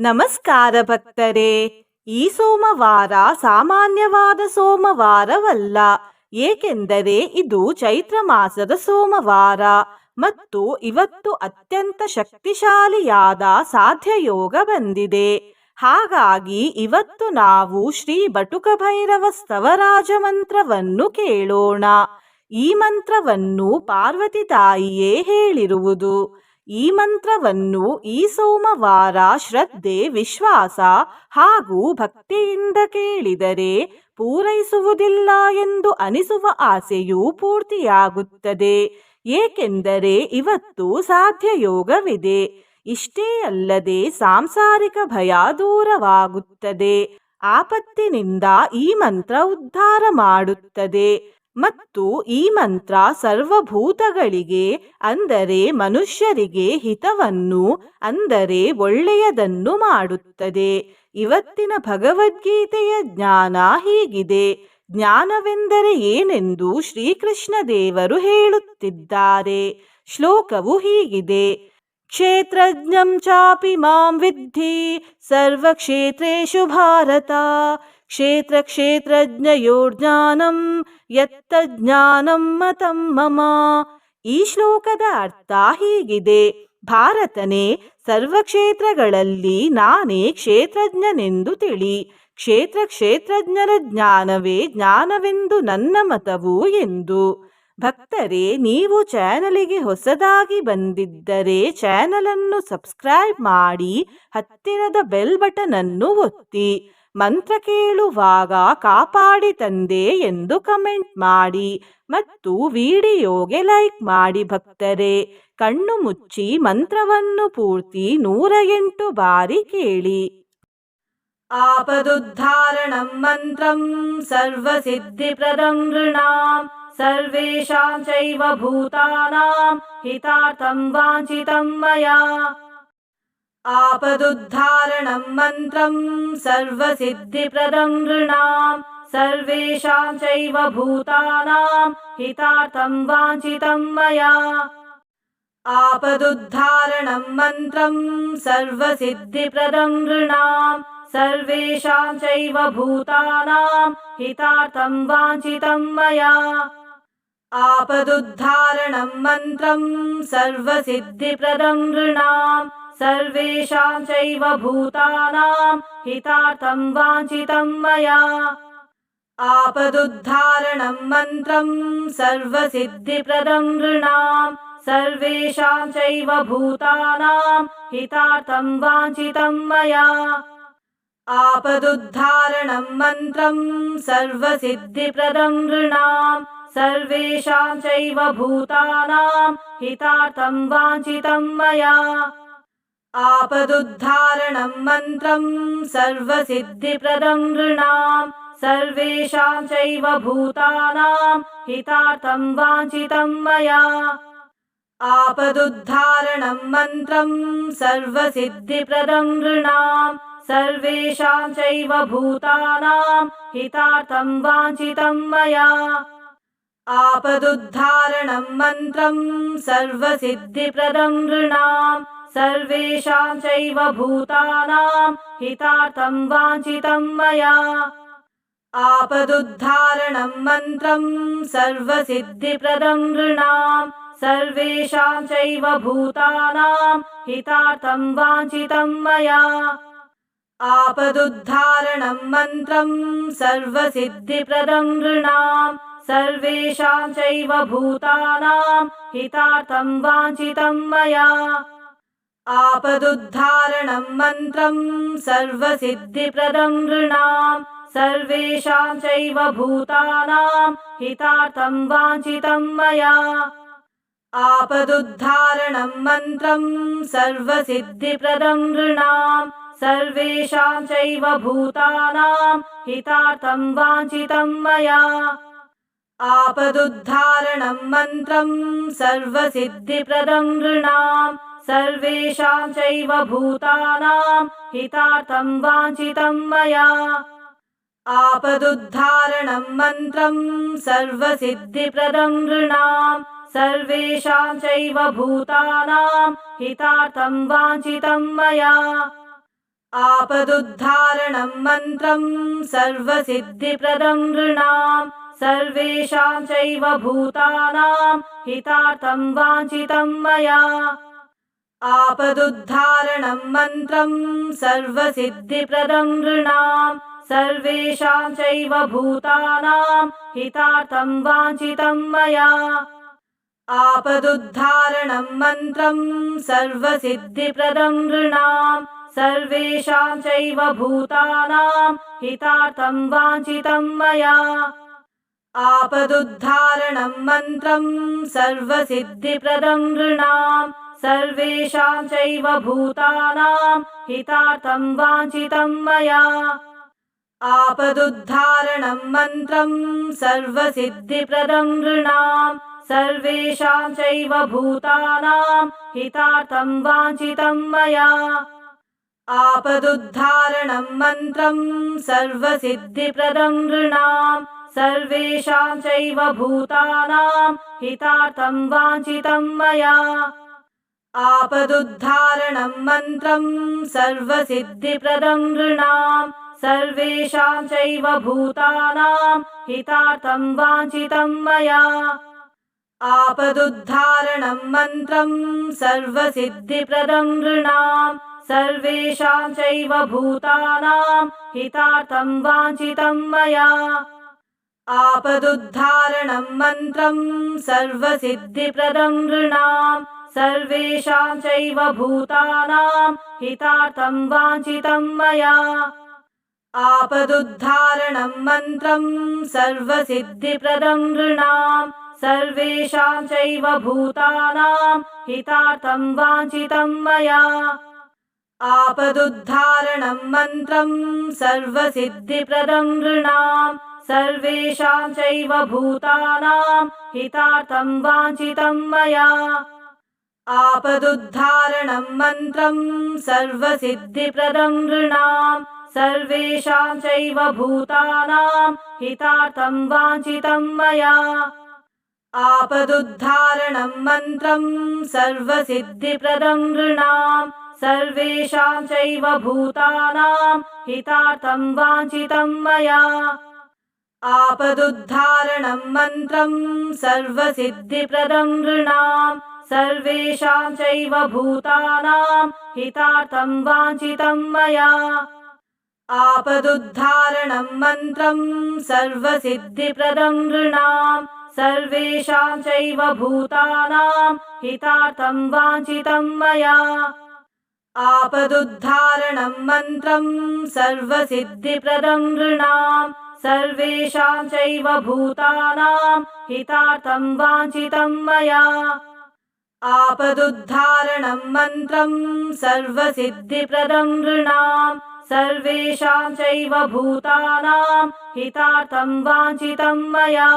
ನಮಸ್ಕಾರ ಭಕ್ತರೇ. ಈ ಸೋಮವಾರ ಸಾಮಾನ್ಯವಾದ ಸೋಮವಾರವಲ್ಲ. ಏಕೆಂದರೆ ಇದು ಚೈತ್ರ ಮಾಸದ ಸೋಮವಾರ. ಮತ್ತು ಇವತ್ತು ಅತ್ಯಂತ ಶಕ್ತಿಶಾಲಿಯಾದ ಸಾಧ್ಯ ಯೋಗ ಬಂದಿದೆ. ಹಾಗಾಗಿ ಇವತ್ತು ನಾವು ಶ್ರೀ ಬಟುಕ ಭೈರವ ಸ್ತವರಾಜ ಮಂತ್ರವನ್ನು ಕೇಳೋಣ. ಈ ಮಂತ್ರವನ್ನು ಪಾರ್ವತಿ ತಾಯಿಯೇ ಹೇಳಿರುವುದು. ಈ ಮಂತ್ರವನ್ನು ಈ ಸೋಮವಾರ ಶ್ರದ್ಧೆ, ವಿಶ್ವಾಸ ಹಾಗೂ ಭಕ್ತಿಯಿಂದ ಕೇಳಿದರೆ ಪೂರೈಸುವುದಿಲ್ಲ ಎಂದು ಅನಿಸುವ ಆಸೆಯು ಪೂರ್ತಿಯಾಗುತ್ತದೆ. ಏಕೆಂದರೆ ಇವತ್ತು ಸಾಧ್ಯ ಯೋಗವಿದೆ ಇಷ್ಟೇ ಅಲ್ಲದೆ ಸಾಂಸಾರಿಕ ಭಯ ದೂರವಾಗುತ್ತದೆ. ಆಪತ್ತಿನಿಂದ ಈ ಮಂತ್ರ ಉದ್ಧಾರ ಮಾಡುತ್ತದೆ. ಮತ್ತು ಈ ಮಂತ್ರ ಸರ್ವಭೂತಗಳಿಗೆ, ಅಂದರೆ ಮನುಷ್ಯರಿಗೆ ಹಿತವನ್ನು, ಅಂದರೆ ಒಳ್ಳೆಯದನ್ನು ಮಾಡುತ್ತದೆ. ಇವತ್ತಿನ ಭಗವದ್ಗೀತೆಯ ಜ್ಞಾನ ಹೀಗಿದೆ. ಜ್ಞಾನವೆಂದರೆ ಏನೆಂದು ಶ್ರೀಕೃಷ್ಣ ದೇವರು ಹೇಳುತ್ತಿದ್ದಾರೆ. ಶ್ಲೋಕವು ಹೀಗಿದೆ. ಕ್ಷೇತ್ರಜ್ಞಂ ಚಾಪಿ ಮಾಂ ವಿದ್ಧಿ, ಸರ್ವಕ್ಷೇತ್ರೇಷು ಭಾರತ. ಕ್ಷೇತ್ರ ಕ್ಷೇತ್ರಜ್ಞಯೋರ್ಜ್ಞಾನಂ ಯತ್ತ ಜ್ಞಾನಂ ಮತಂ ಮಮ. ಈ ಶ್ಲೋಕದ ಅರ್ಥ ಹೀಗಿದೆ. ಭಾರತನೇ ಸರ್ವಕ್ಷೇತ್ರಗಳಲ್ಲಿ ನಾನೇ ಕ್ಷೇತ್ರಜ್ಞನೆಂದು ತಿಳಿ. ಕ್ಷೇತ್ರ ಕ್ಷೇತ್ರಜ್ಞರ ಜ್ಞಾನವೇ ಜ್ಞಾನವೆಂದು ನನ್ನ ಮತವು ಎಂದು. ಭಕ್ತರೇ, ನೀವು ಚಾನಲಿಗೆ ಹೊಸದಾಗಿ ಬಂದಿದ್ದರೆ ಚಾನಲನ್ನು ಸಬ್ಸ್ಕ್ರೈಬ್ ಮಾಡಿ ಹತ್ತಿರದ ಬೆಲ್ ಬಟನ್ ಅನ್ನು ಒತ್ತಿ. ಮಂತ್ರ ಕೇಳುವಾಗ ಕಾಪಾಡಿ ತಂದೆ ಎಂದು ಕಮೆಂಟ್ ಮಾಡಿ ಮತ್ತು ವಿಡಿಯೋಗೆ ಲೈಕ್ ಮಾಡಿ ಭಕ್ತರೆ. ಕಣ್ಣು ಮುಚ್ಚಿ ಮಂತ್ರವನ್ನು ಪೂರ್ತಿ ನೂರ ಎಂಟು ಬಾರಿ ಕೇಳಿ. ಆಪದುದ್ಧಾರಣಂ ಮಂತ್ರಂ ಸರ್ವಸಿದ್ಧಿಪ್ರದಂ ಋಣಾಂ ಸರ್ವೇಷಾಂ ಚೈವ ಭೂತಾನಾಂ ಹಿತಾರ್ಥಂ ವಾಂಚಿತಂ ಮಯಾ. आपदुद्धारणं मन्त्रं सर्वसिद्धिप्रदं नृणां सर्वेषां चैव भूतानां हितार्थं वाञ्छितं मया। आपदुद्धारणं मन्त्रं सर्वसिद्धिप्रदं नृणां सर्वेषां चैव भूतानां हितार्थं वाञ्छितं मया। आपदुद्धारणं मन्त्रं सर्वसिद्धिप्रदं नृणाम् सर्वेषां चैव भूतानां हितार्थं वाञ्छितं मया। आपदुद्धारणं मन्त्रं सर्वसिद्धिप्रदं नृणां सर्वेषां चैव भूतानां हितार्थं वाञ्छितं मया। आपदुद्धारणं मन्त्रं सर्वसिद्धिप्रदं नृणां सर्वेषां चैव भूतानां हितार्थं वाञ्छितं मया आपदुद्धारणं मन्त्रं सर्वसिद्धिप्रदं नृणां सर्वेषां चैव भूतानां हितार्थं वाञ्छितं मया। आपदुद्धारणं मन्त्रं सर्वसिद्धिप्रदं नृणां सर्वेषां चैव भूतानां हितार्थं वाञ्छितं मया। आपदुद्धारणं मन्त्रं सर्वसिद्धिप्रदं नृणां सर्वेषां चैव भूतानां हितार्थं वाञ्छितं मया। आपदुद्धारणं मन्त्रं सर्वसिद्धिप्रदं नृणां सर्वेषां चैव भूतानां हितार्थं वाञ्छितं मया। आपदुद्धारणं मन्त्रं सर्वसिद्धिप्रदं नृणां सर्वेषां चैव भूतानां हितार्थं वाञ्छितं मया आपदुद्धारणं मन्त्रं सर्वसिद्धिप्रदं नृणां सर्वेषां चैव भूतानां हितार्थं वाञ्छितं मया। आपदुद्धारणं मन्त्रं सर्वसिद्धिप्रदं नृणां सर्वेषां चैव भूतानां हितार्थं वाञ्छितं मया। आपदुद्धारणं मन्त्रं सर्वसिद्धिप्रदं नृणां सर्वेषां चैव भूतानां हितार्थं वाञ्छितं मया। आपदुद्धारणं मन्त्रं सर्वसिद्धिप्रदं नृणां सर्वेषां चैव भूतानां हितार्थं वाञ्छितं मया। आपदुद्धारणं मन्त्रम् सर्वसिद्धिप्रदं नृणाम् सर्वेषां चैव भूतानां हितार्थं वाञ्छितं मया आपदुद्धारणं मन्त्रम् सर्वसिद्धिप्रदं नृणाम् सर्वेषां चैव भूतानां हितार्थं वाञ्छितं मया। आपदुद्धारणं मन्त्रम् सर्वसिद्धिप्रदं नृणाम् सर्वेषां चैव भूतानां हितार्थं वाञ्छितं मया। आपदुद्धारणं मन्त्रम् सर्वसिद्धिप्रदं नृणाम् सर्वेषां चैव भूतानां हितार्थं वाञ्छितं मया। आपदुद्धारणं मन्त्रम् सर्वसिद्धिप्रदं नृणाम् सर्वेषां चैव भूतानां हितार्थं वाञ्छितं मया। आपदुद्धारणं मन्त्रम् सर्वसिद्धिप्रदं नृणाम् सर्वेषां चैव भूतानां हितार्थं वाञ्छितं मया आपदुद्धारणं मन्त्रम् सर्वसिद्धिप्रदं नृणाम् सर्वेषां चैव भूतानां हितार्थं वाञ्छितं मया। आपदुद्धारणं मन्त्रम् सर्वसिद्धिप्रदं नृणाम् सर्वेषां चैव भूतानां हितार्थं वाञ्छितं मया आपदुद्धारणं मन्त्रम् सर्वसिद्धिप्रदं नृणाम् सर्वेषां चैव भूतानां हितार्थं वाञ्छितं मया। आपदुद्धारणं मन्त्रम् सर्वसिद्धिप्रदं नृणाम् सर्वेषां चैव भूतानां हितार्थं वाञ्छितं मया। आपदुद्धारणं मन्त्रम् सर्वसिद्धिप्रदं नृणाम् सर्वेषां चैव भूतानां हितार्थं वाञ्छितं मया। आपदुद्धारणं मन्त्रम् सर्वसिद्धिप्रदं नृणाम् सर्वेषां चैव भूतानां हितार्थं वाञ्छितं मया। आपदुद्धारणं मन्त्रम् सर्वसिद्धिप्रदं नृणाम् सर्वेषां चैव भूतानां हितार्थं वाञ्छितं मया आपदुद्धारणं मन्त्रम् सर्वसिद्धिप्रदं नृणाम् सर्वेषां चैव भूतानां हितार्थं वाञ्छितं मया। आपदुद्धारणं मन्त्रम् सर्वसिद्धिप्रदं नृणाम् सर्वेषां चैव भूतानां हितार्थं वाञ्छितं मया। आपदुद्धारणं मन्त्रम् सर्वसिद्धिप्रदं नृणाम् सर्वेषां चैव भूतानां हितार्थं वाञ्छितं मया। आपदुद्धारणं मन्त्रम् सर्वसिद्धिप्रदं नृणाम् सर्वेषां चैव भूतानां हितार्थं वाञ्छितं मया।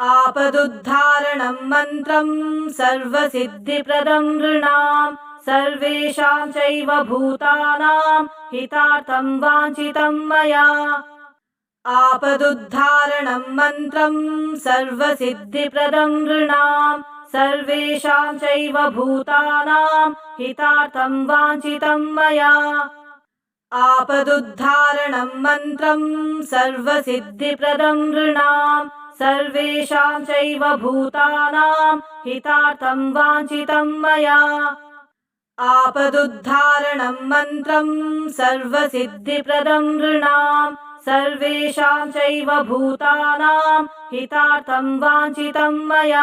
आपदुद्धारणं मन्त्रम् सर्वसिद्धिप्रदं नृणाम् सर्वेषां चैव भूतानां हितार्थं वाञ्छितं मया आपदुद्धारणं मन्त्रम् सर्वसिद्धिप्रदं नृणाम् सर्वेषां चैव भूतानां हितार्थं वाञ्छितं मया। आपदुद्धारणं मन्त्रम् सर्वसिद्धिप्रदं नृणाम् सर्वेषां चैव भूतानां हितार्थं वाञ्छितं मया। आपदुद्धारणं मन्त्रम् सर्वसिद्धिप्रदं नृणाम् सर्वेषां चैव भूतानां हितार्थं वाञ्छितं मया।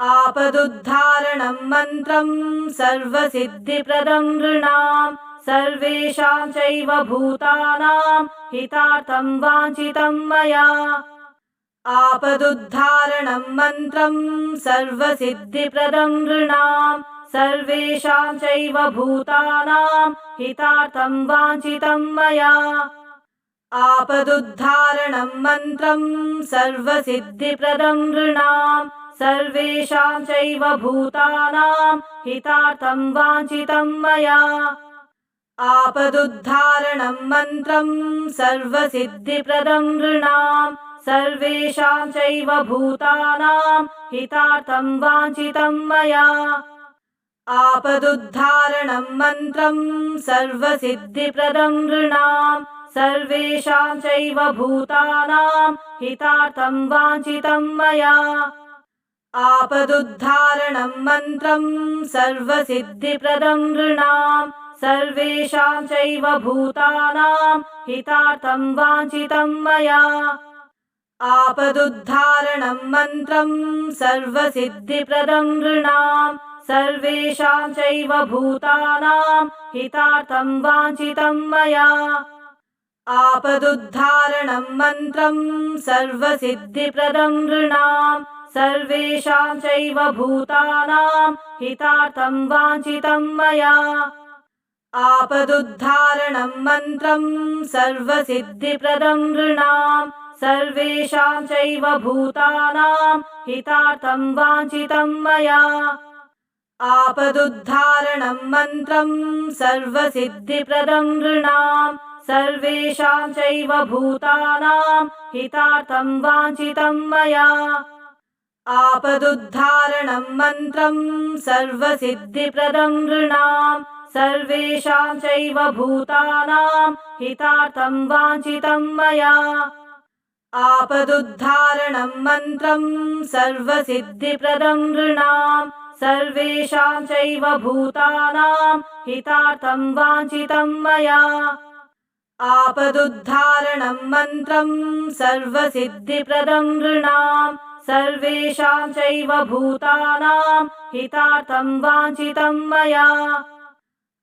आपदुद्धारणं मन्त्रम् सर्वसिद्धिप्रदं नृणाम् सर्वेषां चैव भूतानां हितार्थं वाञ्छितं मया। आपदुद्धारणं मन्त्रम् सर्वसिद्धिप्रदं नृणाम् सर्वेषां चैव भूतानां हितार्थं वाञ्छितं मया आपदुद्धारणं मन्त्रम् सर्वसिद्धिप्रदं नृणाम् सर्वेषां चैव भूतानां हितार्थं वाञ्छितं मया। आपदुद्धारणं मन्त्रम् सर्वसिद्धिप्रदं नृणाम् सर्वेषां चैव भूतानां हितार्थं वाञ्छितं मया। आपदुद्धारणं मन्त्रं सर्वसिद्धिप्रदं नृणाम् सर्वेषां चैव भूतानां हितार्थं वाञ्छितं मया। आपदुद्धारणं मन्त्रं सर्वसिद्धिप्रदं नृणाम् सर्वेषां चैव भूतानां हितार्थं वाञ्छितं मया। आपदुद्धारणं मन्त्रं सर्वसिद्धिप्रदं नृणाम् सर्वेषां चैव भूतानां हितार्थं वाञ्छितं मया आपदुद्धारणं मन्त्रं सर्वसिद्धिप्रदं नृणाम् सर्वेषां चैव भूतानां हितार्थं वाञ्छितं मया। आपदुद्धारणं मन्त्रं सर्वसिद्धिप्रदं नृणाम् सर्वेषां चैव भूतानां हितार्थं वाञ्छितं मया। आपदुद्धारणं मन्त्रं सर्वसिद्धिप्रदं नृणाम् सर्वेषां चैव भूतानां हितार्थं वाञ्छितं मया। आपदुद्धारणं मन्त्रं सर्वसिद्धिप्रदं नृणाम् सर्वेषां चैव भूतानां हितार्थं वाञ्छितं मया। आपदुद्धारणं मन्त्रं सर्वसिद्धिप्रदं नृणाम् सर्वेषां चैव भूतानां हितार्थं वाञ्छितं मया आपदुद्धारणं मन्त्रं सर्वसिद्धिप्रदं नृणाम् सर्वेषां चैव भूतानां हितार्थं वाञ्छितं मया।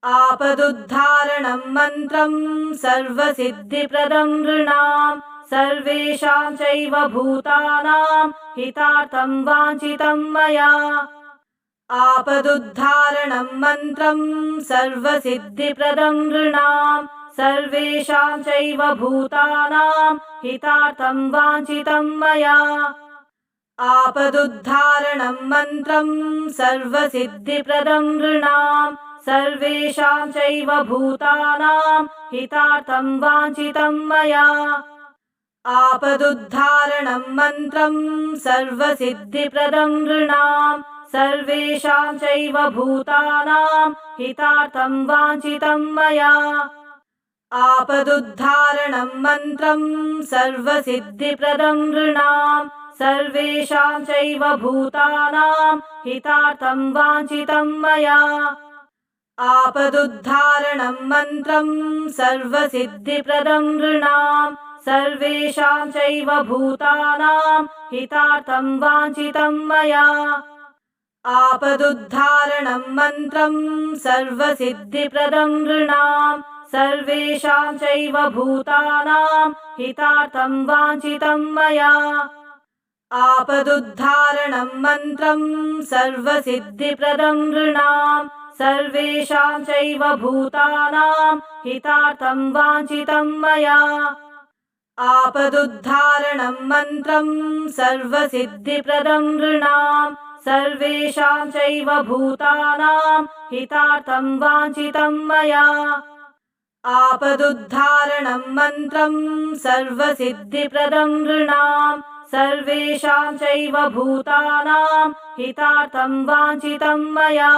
आपदुद्धारणं मन्त्रं सर्वसिद्धिप्रदं नृणाम् सर्वेषां चैव भूतानां हितार्थं वाञ्छितं मया। आपदुद्धारणं मन्त्रं सर्वसिद्धिप्रदं नृणाम् सर्वेषां चैव भूतानां हितार्थं वाञ्छितं मया। आपदुद्धारणं मन्त्रं सर्वसिद्धिप्रदं नृणाम् सर्वेषां चैव भूतानां हितार्थं वाञ्छितं मया। आपदुद्धारणं मन्त्रं सर्वसिद्धिप्रदं नृणाम् सर्वेषां चैव भूतानां हितार्थं वाञ्छितं मया आपदुद्धारणं मन्त्रं सर्वसिद्धिप्रदं नृणाम् सर्वेषां चैव भूतानां हितार्थं वाञ्छितं मया। आपदुद्धारणं मन्त्रं सर्वसिद्धिप्रदं नृणाम् सर्वेषां चैव भूतानां हितार्थं वाञ्छितं मया। आपदुद्धारणं मन्त्रं सर्वसिद्धिप्रदं नृणाम् सर्वेषां चैव भूतानां हितार्थं वाञ्छितं मया। आपदुद्धारणं मन्त्रं सर्वसिद्धिप्रदं नृणाम् सर्वेषां चैव भूतानां हितार्थं वाञ्छितं मया। आपदुद्धारणं मन्त्रं सर्वसिद्धिप्रदं नृणाम् सर्वेषां चैव भूतानां हितार्थं वाञ्छितं मया आपदुद्धारणं मन्त्रं सर्वसिद्धिप्रदं नृणाम् सर्वेषां चैव भूतानां हितार्थं वाञ्छितं मया।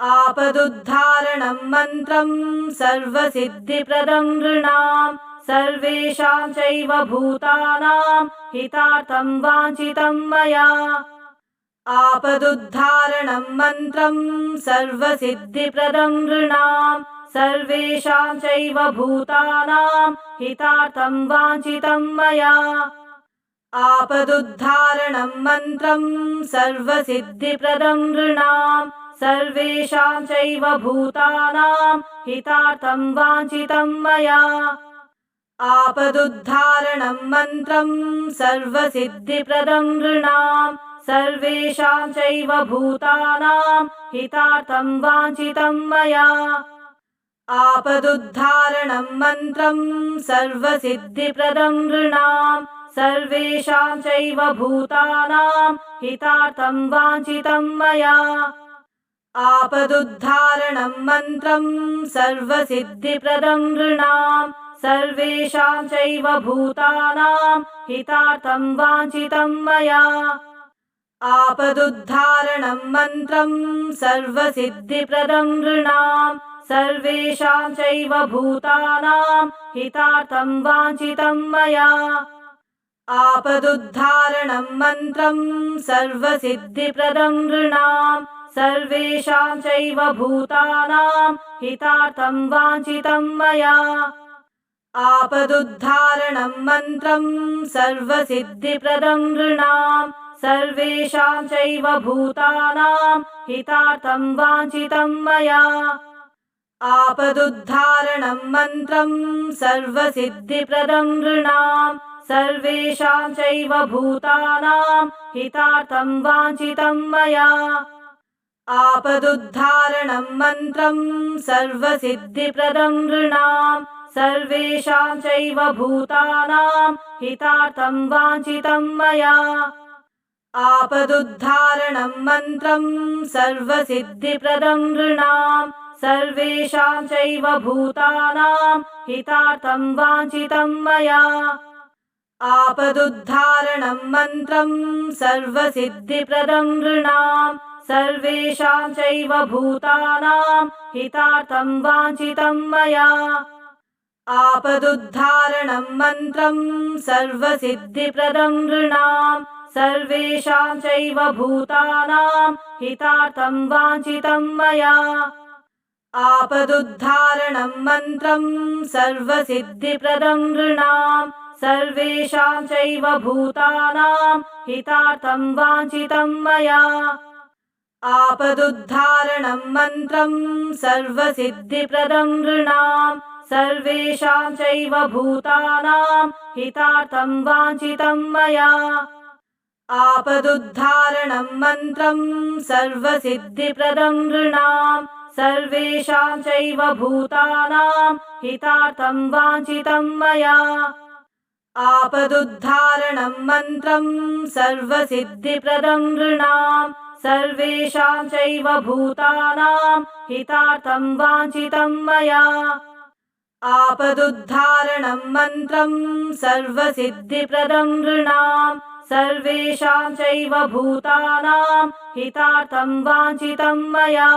आपदुद्धारणं मन्त्रं सर्वसिद्धिप्रदं नृणाम् सर्वेषां चैव भूतानां हितार्थं वाञ्छितं मया। आपदुद्धारणं मन्त्रं सर्वसिद्धिप्रदं नृणाम् सर्वेषां चैव भूतानां हितार्थं वाञ्छितं मया। आपदुद्धारणं मन्त्रं सर्वसिद्धिप्रदं नृणाम् सर्वेषां चैव भूतानां हितार्थं वाञ्छितं मया। आपदुद्धारणं मन्त्रं सर्वसिद्धिप्रदं नृणाम् सर्वेषां चैव भूतानां हितार्थं वाञ्छितं मया आपदुद्धारणं मन्त्रं सर्वसिद्धिप्रदं नृणाम् सर्वेषां चैव भूतानां हितार्थं वाञ्छितं मया। आपदुद्धारणं मन्त्रं सर्वसिद्धिप्रदं नृणाम् सर्वेषां चैव भूतानां हितार्थं वाञ्छितं मया। आपदुद्धारणं मन्त्रम् सर्वसिद्धिप्रदं नृणाम् सर्वेषां चैव भूतानां हितार्थं वाञ्छितं मया। आपदुद्धारणं मन्त्रं सर्वसिद्धिप्रदं नृणाम् सर्वेषां चैव भूतानां हितार्थं वाञ्छितं मया। आपदुद्धारणं मन्त्रं सर्वसिद्धिप्रदं नृणाम् सर्वेषां चैव भूतानां हितार्थं वाञ्छितं मया आपदुद्धारणं मन्त्रं सर्वसिद्धिप्रदं नृणाम् सर्वेषां चैव भूतानां हितार्थं वाञ्छितं मया। आपदुद्धारणं मन्त्रं सर्वसिद्धिप्रदं नृणाम् सर्वेषां चैव भूतानां हितार्थं वाञ्छितं मया। आपदुद्धारणं मन्त्रं सर्वसिद्धिप्रदं नृणाम् सर्वेषां चैव भूतानां हितार्थं वाञ्छितं मया। आपदुद्धारणं मन्त्रं सर्वसिद्धिप्रदं नृणाम् सर्वेषां चैव भूतानां हितार्थं वाञ्छितं मया। आपदुद्धारणं मन्त्रं सर्वसिद्धिप्रदं नृणाम् सर्वेषां चैव भूतानां हितार्थं वाञ्छितं मया आपदुद्धारणं मन्त्रं सर्वसिद्धिप्रदं नृणाम् सर्वेषां चैव भूतानां हितार्थं वाञ्छितं मया। आपदुद्धारणं मन्त्रं सर्वसिद्धिप्रदं नृणाम् सर्वेषां चैव भूतानां हितार्थं वाञ्छितं मया। आपदुद्धारणं मन्त्रं सर्वसिद्धिप्रदं नृणाम् सर्वेषां चैव भूतानां हितार्थं वाञ्छितं मया। आपदुद्धारणं मन्त्रं सर्वसिद्धिप्रदं नृणाम् सर्वेषां चैव भूतानां हितार्थं वाञ्छितं मया। आपदुद्धारणं मन्त्रं सर्वसिद्धिप्रदं नृणाम् सर्वेषां चैव भूतानां हितार्थं वाञ्छितं मया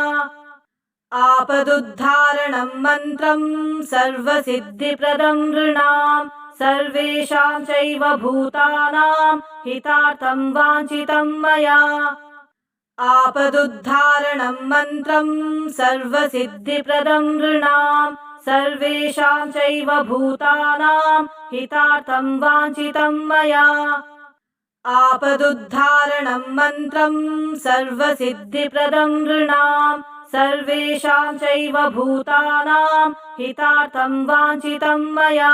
आपदुद्धारणं मन्त्रं सर्वसिद्धिप्रदं नृणाम् सर्वेषां चैव भूतानां हितार्थं वाञ्छितं मया। आपदुद्धारणं मन्त्रं सर्वसिद्धिप्रदं नृणाम् सर्वेषां चैव भूतानां हितार्थं वाञ्छितं मया। आपदुद्धारणं मन्त्रं सर्वसिद्धिप्रदं नृणाम् सर्वेषां चैव भूतानां हितार्थं वाञ्छितं मया।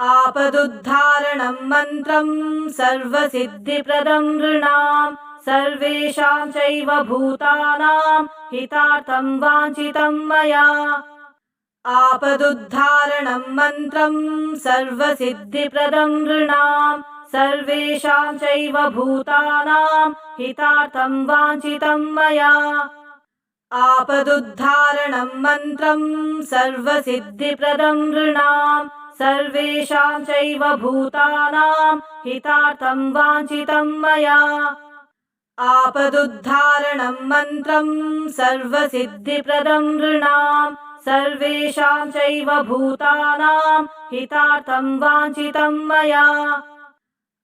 आपदुद्धारणं मन्त्रं सर्वसिद्धिप्रदं नृणाम् सर्वेषां चैव भूतानां हितार्थं वाञ्छितं मया। आपदुद्धारणं मन्त्रं सर्वसिद्धिप्रदं नृणाम् सर्वेषां चैव भूतानां हितार्थं वाञ्छितं मया आपदुद्धारणं मन्त्रं सर्वसिद्धिप्रदं नृणाम् सर्वेषां चैव भूतानां हितार्थं वाञ्छितं मया। आपदुद्धारणं मन्त्रं सर्वसिद्धिप्रदं नृणाम् सर्वेषां चैव भूतानां हितार्थं वाञ्छितं मया।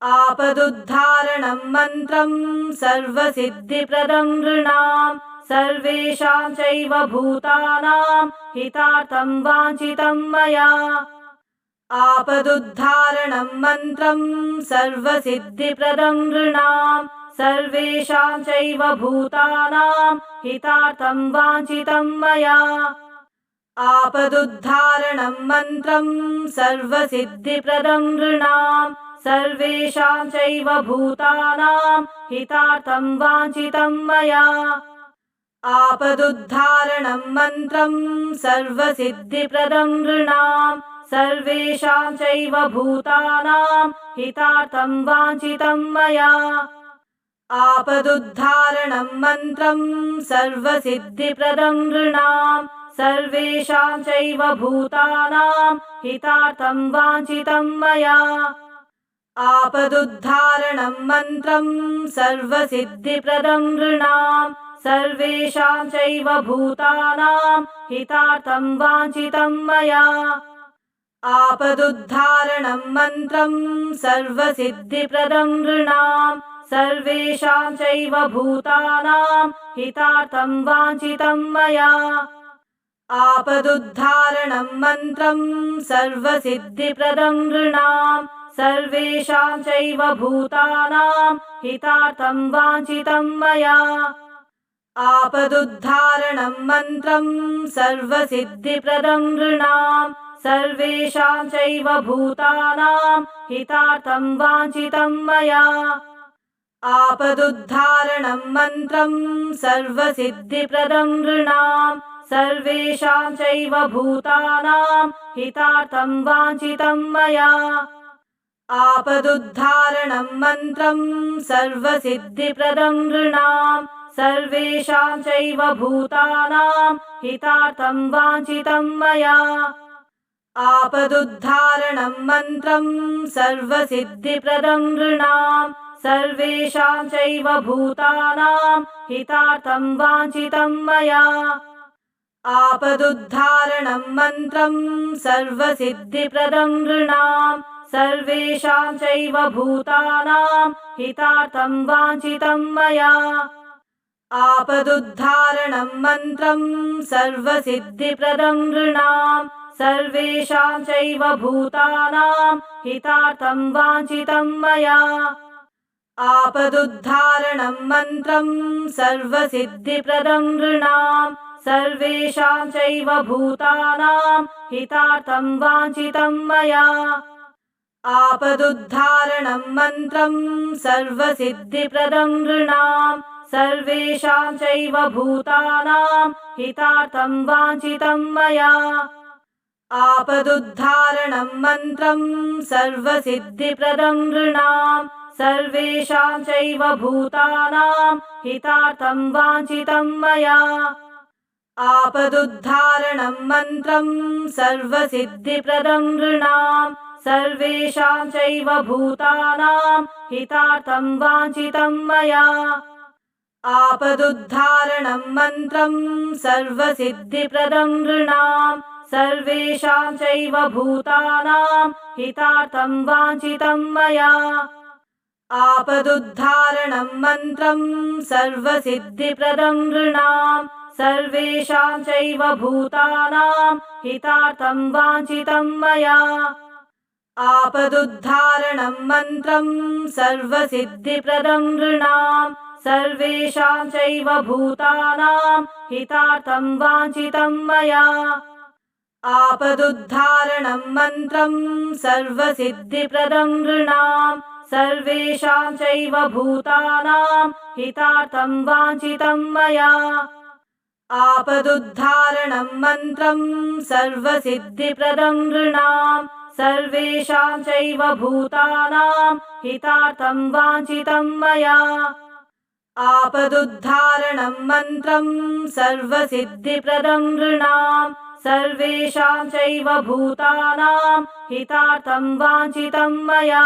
आपदुद्धारणं मन्त्रं सर्वसिद्धिप्रदं नृणाम् सर्वेषां चैव भूतानां हितार्थं वाञ्छितं मया। आपदुद्धारणं मन्त्रं सर्वसिद्धिप्रदं नृणाम् सर्वेषां चैव भूतानां हितार्थं वाञ्छितं मया। आपदुद्धारणं मन्त्रं सर्वसिद्धिप्रदं नृणाम् सर्वेषां चैव भूतानां हितार्थं वाञ्छितं मया आपदुद्धारणं मन्त्रं सर्वसिद्धिप्रदं नृणाम् सर्वेषां चैव भूतानां हितार्थं वाञ्छितं मया। आपदुद्धारणं मन्त्रं सर्वसिद्धिप्रदं नृणाम् सर्वेषां चैव भूतानां हितार्थं वाञ्छितं मया। आपदुद्धारणं मन्त्रं सर्वसिद्धिप्रदं नृणाम् सर्वेषां चैव भूतानां हितार्थं वाञ्छितं मया। आपदुद्धारणं मन्त्रं सर्वसिद्धिप्रदं नृणाम् सर्वेषां चैव भूतानां हितार्थं वाञ्छितं मया। आपदुद्धारणं मन्त्रं सर्वसिद्धिप्रदं नृणाम् सर्वेषां चैव भूतानां हितार्थं वाञ्छितं मया आपदुद्धारणं मन्त्रं सर्वसिद्धिप्रदं नृणाम् सर्वेषां चैव भूतानां हितार्थं वाञ्छितं मया। आपदुद्धारणं मन्त्रं सर्वसिद्धिप्रदं नृणाम् सर्वेषां चैव भूतानां हितार्थं वाञ्छितं मया। आपदुद्धारणं मन्त्रं सर्वसिद्धिप्रदं नृणाम् सर्वेषां चैव भूतानां हितार्थं वाञ्छितं मया। आपदुद्धारणं मन्त्रं सर्वसिद्धिप्रदं नृणाम् सर्वेषां चैव भूतानां हितार्थं वाञ्छितं मया। आपदुद्धारणं मन्त्रं सर्वसिद्धिप्रदं नृणाम् सर्वेषां चैव भूतानां हितार्थं वाञ्छितं मया आपदुद्धारणं मन्त्रं सर्वसिद्धिप्रदं नृणाम् सर्वेषां चैव भूतानां हितार्थं वाञ्छितं मया। आपदुद्धारणं मन्त्रं सर्वसिद्धिप्रदं नृणाम् सर्वेषां चैव भूतानां हितार्थं वाञ्छितं मया। आपदुद्धारणं मन्त्रं सर्वसिद्धिप्रदं नृणाम् सर्वेषां चैव भूतानां हितार्थं वाञ्छितं मया। आपदुद्धारणं मन्त्रं सर्वसिद्धिप्रदं नृणाम् सर्वेषां चैव भूतानां हितार्थं वाञ्छितं मया। आपदुद्धारणं मन्त्रं सर्वसिद्धिप्रदं नृणाम् सर्वेषां चैव भूतानां हितार्थं वाञ्छितं मया आपदुद्धारणं मन्त्रं सर्वसिद्धिप्रदं नृणाम् सर्वेषां चैव भूतानां हितार्थं वाञ्छितं मया। आपदुद्धारणं मन्त्रं सर्वसिद्धिप्रदं नृणाम् सर्वेषां चैव भूतानां हितार्थं वाञ्छितं मया। आपदुद्धारणं मन्त्रं सर्वसिद्धिप्रदं नृणाम् सर्वेषां चैव भूतानां हितार्थं वाञ्छितं मया। आपदुद्धारणं मन्त्रं सर्वसिद्धिप्रदं नृणाम् सर्वेषां चैव भूतानां हितार्थं वाञ्छितं मया। आपदुद्धारणं मन्त्रं सर्वसिद्धिप्रदं नृणाम् सर्वेषां चैव भूतानां हितार्थं वाञ्छितं मया आपदुद्धारणं मन्त्रं सर्वसिद्धिप्रदं नृणाम् सर्वेषां चैव भूतानां हितार्थं वाञ्छितं मया